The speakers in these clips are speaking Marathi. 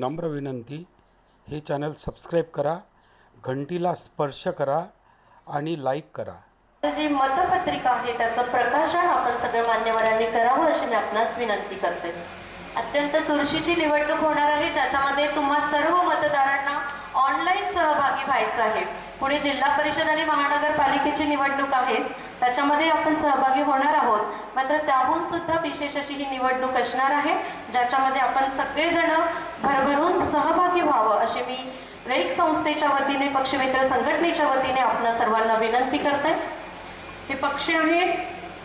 नम्र विनंती हे चॅनल सबस्क्राईब करा घंटीला स्पर्श करा आणि लाईक करा. जी मतपत्रिका आहे त्याचं प्रकाशन आपण सगळ्या मान्यवरांनी करावं अशी मी आपणास विनंती करते. अत्यंत चुरशीची निवडणूक होणार आहे ज्याच्यामध्ये तुम्हा सर्व मतदारांना ऑनलाईन सहभागी व्हायचं आहे. पुणे जिल्हा परिषद आणि महानगरपालिकेची निवडणूक आहेच त्याच्यामध्ये आपण सहभागी होणार आहोत. मात्र त्याहून सुद्धा विशेष अशी ही निवडणूक असणार आहे ज्याच्यामध्ये आपण सगळेजण भरभरून सहभागी व्हावं अशी मी वेग संस्थेच्या वतीने पक्षमित्र संघटनेच्या वतीने आपण सर्वांना विनंती करते हे पक्षी आहेत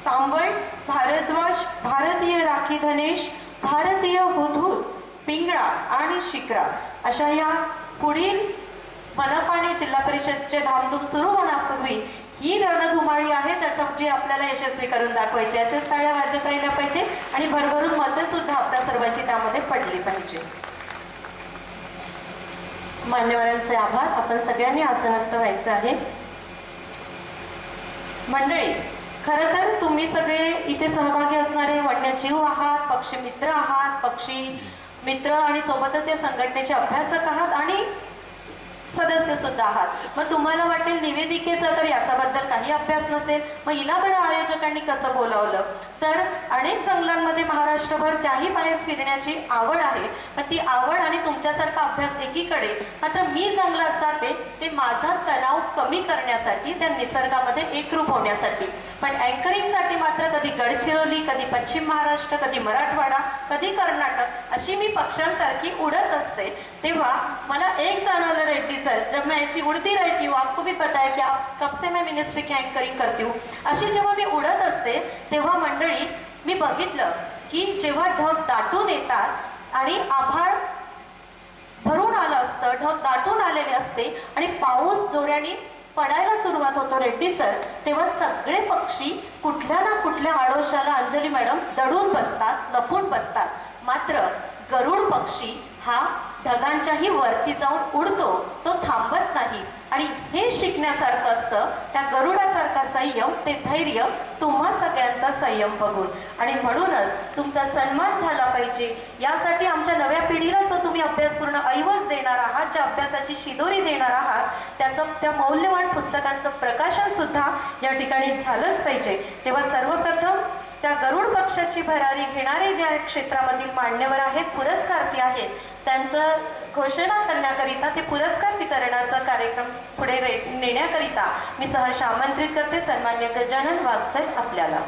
तांबळ भारद्वाज भारतीय राखी धनेश भारतीय हुदहुद पिंगळा आणि शिक्रा. अशा या पुढील मनपाने जिल्हा परिषदचे धामधूम सुरू होण्यापूर्वी ही रणधुमाळी आहे ज्याच्या जी आपल्याला यशस्वी करून दाखवायची अशाच टाळ्या वाजत राहिल्या पाहिजे आणि भरभरून मतं सुद्धा आपल्या सर्वांची त्यामध्ये पडली पाहिजे. मान्यवरांचे आभार. आपण सगळ्यांनी आसनस्थ व्हायचं आहे. मंडळी खर तर तुम्ही सगळे इथे सहभागी असणारे वन्यजीव आहात पक्षी मित्र आहात पक्षी मित्र आणि सोबतच या संघटनेचे अभ्यासक आहात आणि सदस्य सुद्धा आहात. मग तुम्हाला वाटेल निवेदिकेचा तर याच्याबद्दल काही अभ्यास नसेल. मग हिला बरं आयोजकांनी कसं बोलावलं? तर महाराष्ट्रभर त्याही बाहेर फिरण्याची आवड आहे. पण ती आवड आणि तुमच्यासारखा अभ्यास एकीकडे मात्र मी जंगलात जाते ते माझा तणाव कमी करण्यासाठी त्या निसर्गामध्ये एकरूप होण्यासाठी. पण अँकरिंगसाठी मात्र कधी गडचिरोली कधी पश्चिम महाराष्ट्र कधी मराठवाडा कधी कर्नाटक अशी मी पक्ष्यांसारखी उडत असते. तेव्हा मला एक जाणवलं रेड्डी सर जब मैं ऐसी उड़ती रहती हूँ आपको भी पता है कि आप कब से मैं मिनिस्ट्री की अँकरिंग करती हूँ. अशी जेव्हा मी उडत असते तेव्हा मंडळी मी बघितलं की जेव्हा ढग दाटून येतात आणि आभाळ भरून आलं असतं ढग दाटून आलेले असते आणि पाऊस जोऱ्याने पडायला सुरुवात होतो रेड्डी सर तेव्हा सगळे पक्षी कुठल्या ना कुठल्या आडोशाला अंजली मॅडम दडून बसतात लपून बसतात. मात्र गरुड पक्षी हा ढगांच्याही वरती जाऊन उडतो तो थांबत नाही. आणि हे शिकण्यासारखं असतं त्या गरुडासारखा संयम ते धैर्य तुम्हा सगळ्यांचा संयम बघून. आणि म्हणूनच तुमचा सन्मान झाला पाहिजे. यासाठी आमच्या नव्या पिढीला जो तुम्ही अभ्यासपूर्ण ऐवज देणार आहात ज्या अभ्यासाची शिदोरी देणार आहात त्याचं त्या मौल्यवान पुस्तकांचं प्रकाशन सुद्धा या ठिकाणी झालंच पाहिजे. तेव्हा सर्व त्या गरुड पक्षाची भरारी घेणारे ज्या क्षेत्रामधील मान्यवर आहेत पुरस्कारती आहेत त्यांचं घोषणा करण्याकरिता ते पुरस्कार वितरणाचा कार्यक्रम पुढे नेण्याकरिता मी सहर्ष आमंत्रित करते. सन्मान्य गजानन वागसाहेब आपल्याला.